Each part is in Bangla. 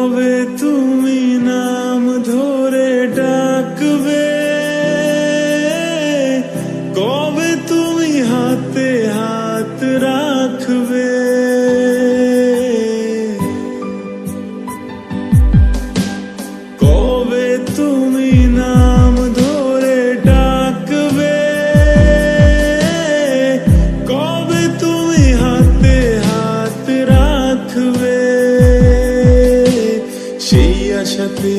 কবে তুমি।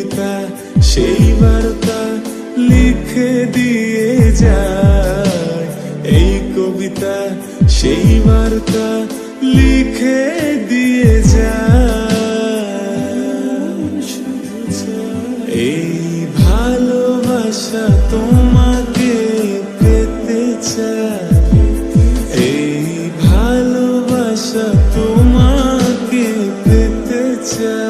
কবিতা, সেই বার্তা লিখে দিয়ে যায়। এই কবিতা, সেই বার্তা লিখে দিয়ে যায়। এই ভালোবাসা তোমাকে পেতে চায়। এই ভালোবাসা তোমাকে পেতে চায়।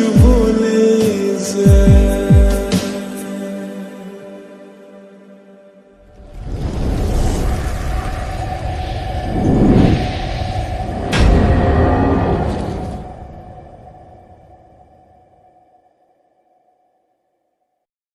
You.